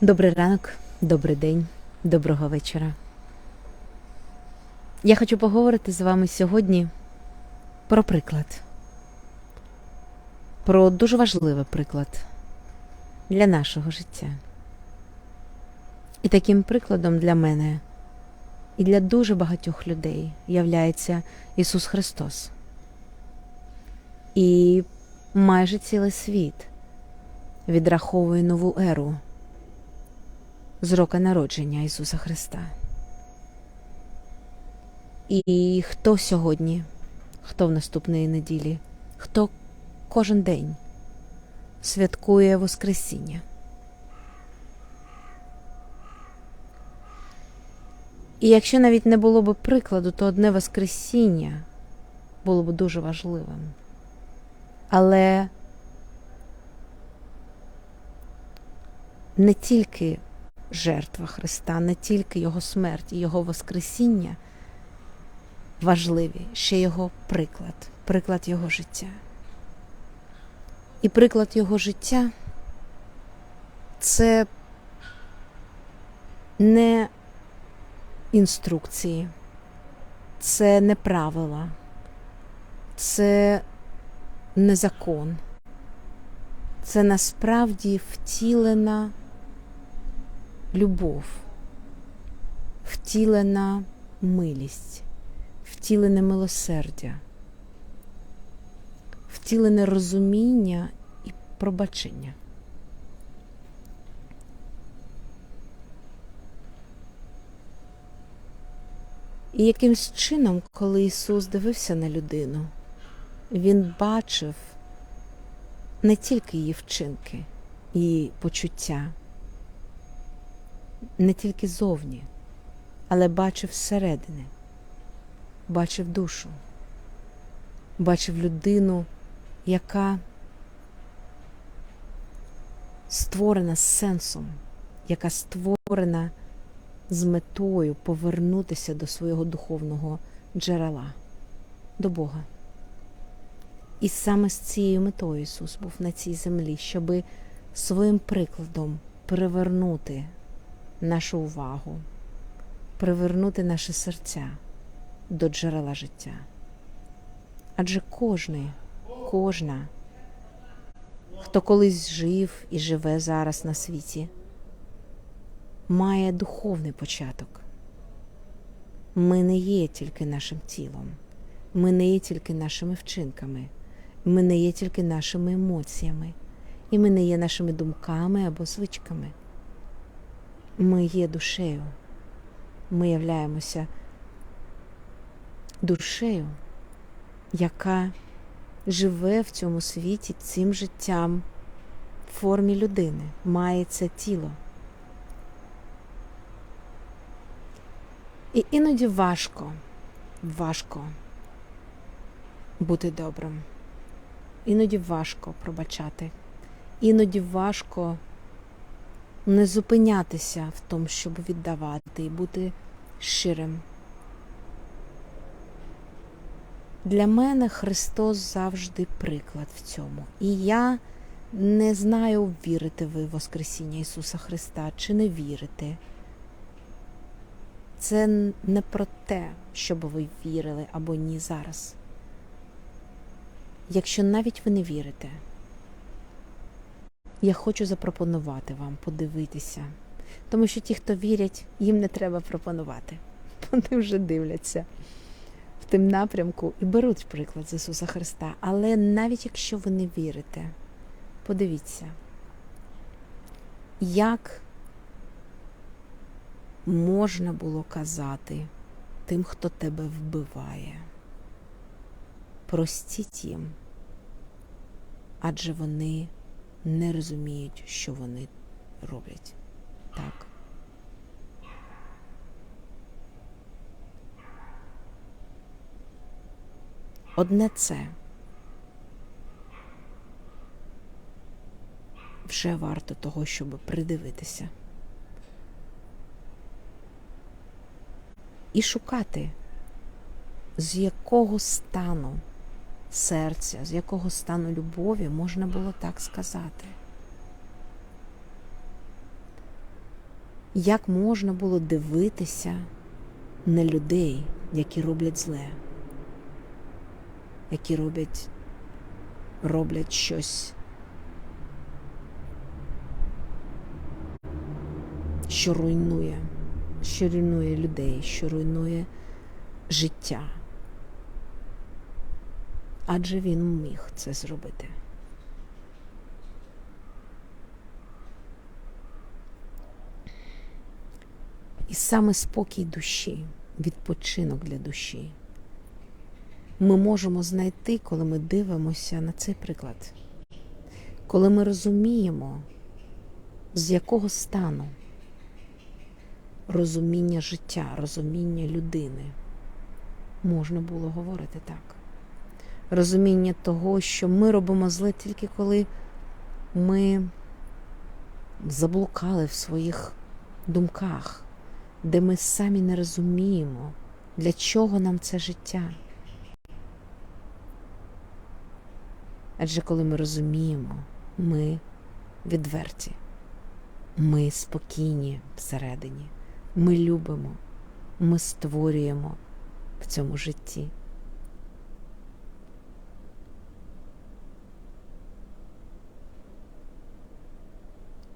Добрий ранок, добрий день, доброго вечора. Я хочу поговорити з вами сьогодні про приклад. Про дуже важливий приклад для нашого життя. І таким прикладом для мене і для дуже багатьох людей являється Ісус Христос. І майже цілий світ відраховує нову еру з року народження Ісуса Христа. І хто сьогодні, хто в наступної неділі, хто кожен день святкує Воскресіння. І якщо навіть не було б прикладу, то одне Воскресіння було б дуже важливим. Але не тільки жертва Христа, не тільки Його смерть і Його Воскресіння важливі, ще Його приклад, приклад Його життя. І приклад Його життя це не інструкції, це не правила, це не закон. Це насправді втілена любов, втілена милість, втілене милосердя, втілене розуміння і пробачення. І якимсь чином, коли Ісус дивився на людину, Він бачив не тільки її вчинки, її почуття, не тільки зовні, але бачив зсередини, бачив душу, бачив людину, яка створена з сенсом, яка створена з метою повернутися до свого духовного джерела, до Бога. І саме з цією метою Ісус був на цій землі, щоби своїм прикладом привернути нашу увагу, привернути наше серця до джерела життя. Адже кожний, кожна, хто колись жив і живе зараз на світі, має духовний початок. Ми не є тільки нашим тілом, ми не є тільки нашими вчинками, ми не є тільки нашими емоціями, і ми не є нашими думками або звичками. Ми є душею. Ми являємося душею, яка живе в цьому світі цим життям в формі людини, має це тіло. І іноді важко, важко бути добрим. Іноді важко пробачати, іноді важко не зупинятися в тому, щоб віддавати і бути щирим. Для мене Христос завжди приклад в цьому. І я не знаю, вірите ви в Воскресіння Ісуса Христа чи не вірите. Це не про те, щоб ви вірили або ні зараз. Якщо навіть ви не вірите, я хочу запропонувати вам подивитися, тому що ті, хто вірять, їм не треба пропонувати. Вони вже дивляться в тим напрямку і беруть приклад з Ісуса Христа. Але навіть якщо ви не вірите, подивіться, як можна було казати тим, хто тебе вбиває. Простіть їм, адже вони не розуміють, що вони роблять. Так. Одне це вже варто того, щоб придивитися. І шукати, з якого стану серця, з якого стану любові можна було так сказати. як можна було дивитися на людей, які роблять зле, які роблять, роблять щось, що руйнує, що руйнує людей, що руйнує життя. Адже він міг це зробити. І саме спокій душі, відпочинок для душі. Ми можемо знайти, коли ми дивимося на цей приклад, коли ми розуміємо, з якого стану розуміння життя, розуміння людини можна було говорити так. Розуміння того, що ми робимо зле тільки коли ми заблукали в своїх думках, де ми самі не розуміємо, для чого нам це життя. Адже коли ми розуміємо, ми відверті, ми спокійні всередині, ми любимо, ми створюємо в цьому житті.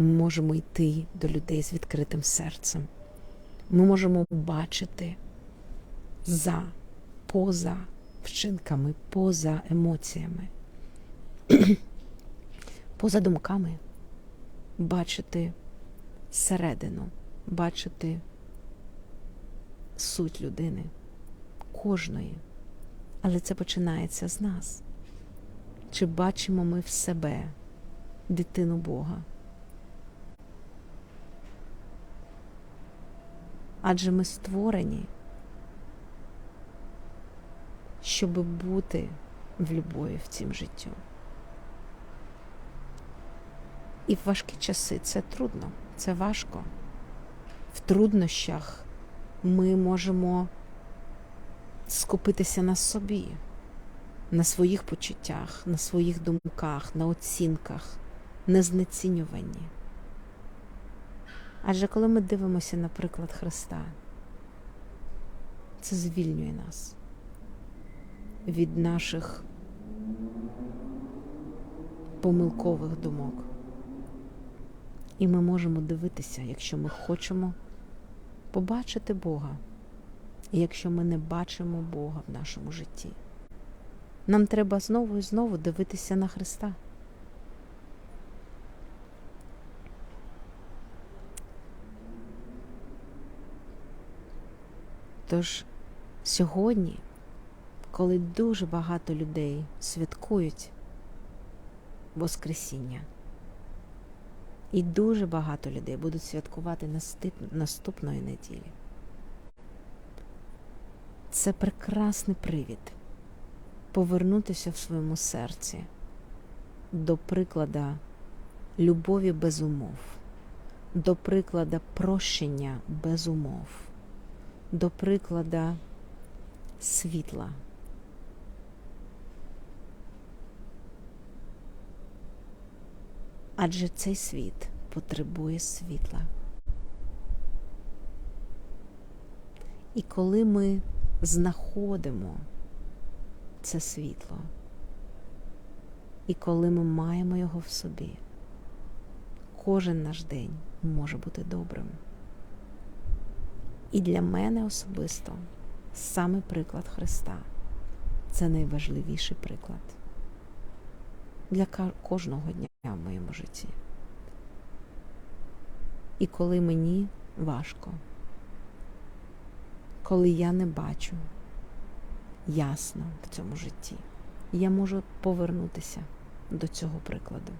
Ми можемо йти до людей з відкритим серцем. Ми можемо бачити за, поза вчинками, поза емоціями, поза думками, бачити середину, бачити суть людини, кожної. Але це починається з нас. Чи бачимо ми в себе дитину Бога? Адже ми створені, щоб бути в любові в цім життю. І в важкі часи це трудно, це важко. В труднощах ми можемо скупитися на собі, на своїх почуттях, на своїх думках, на оцінках, на знецінюванні. Адже коли ми дивимося на приклад Христа, це звільнює нас від наших помилкових думок. І ми можемо дивитися, якщо ми хочемо побачити Бога, і якщо ми не бачимо Бога в нашому житті. Нам треба знову і знову дивитися на Христа. Тож сьогодні, коли дуже багато людей святкують Воскресіння, і дуже багато людей будуть святкувати наступної неділі, це прекрасний привід повернутися в своєму серці до приклада любові без умов, до приклада прощення без умов до приклада світла. Адже цей світ потребує світла. І коли ми знаходимо це світло, і коли ми маємо його в собі, кожен наш день може бути добрим. І для мене особисто саме приклад Христа це найважливіший приклад для кожного дня в моєму житті. І коли мені важко, коли я не бачу ясно в цьому житті, я можу повернутися до цього прикладу.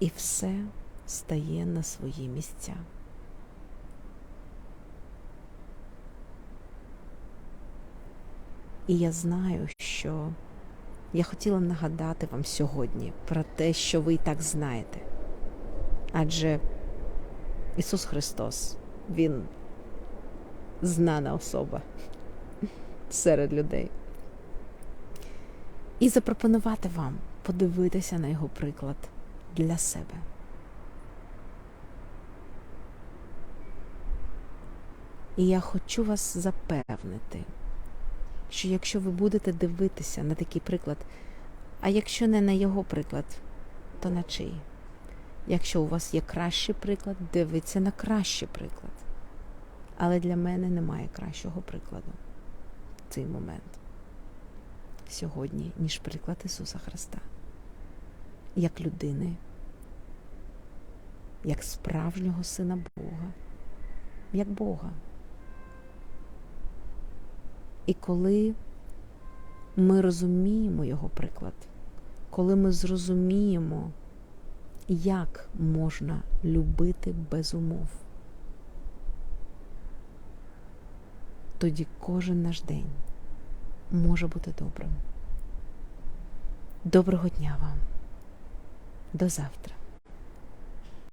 І все стає на свої місця. І я знаю, що я хотіла нагадати вам сьогодні про те, що ви і так знаєте. Адже Ісус Христос, Він знана особа серед людей. І запропонувати вам подивитися на його приклад для себе. І я хочу вас запевнити що якщо ви будете дивитися на такий приклад, а якщо не на його приклад, то на чий? Якщо у вас є кращий приклад, дивіться на кращий приклад. Але для мене немає кращого прикладу в цей момент сьогодні, ніж приклад Ісуса Христа, як людини, як справжнього Сина Бога, як Бога. І коли ми розуміємо Його приклад, коли ми зрозуміємо, як можна любити без умов, тоді кожен наш день може бути добрим. Доброго дня вам. До завтра.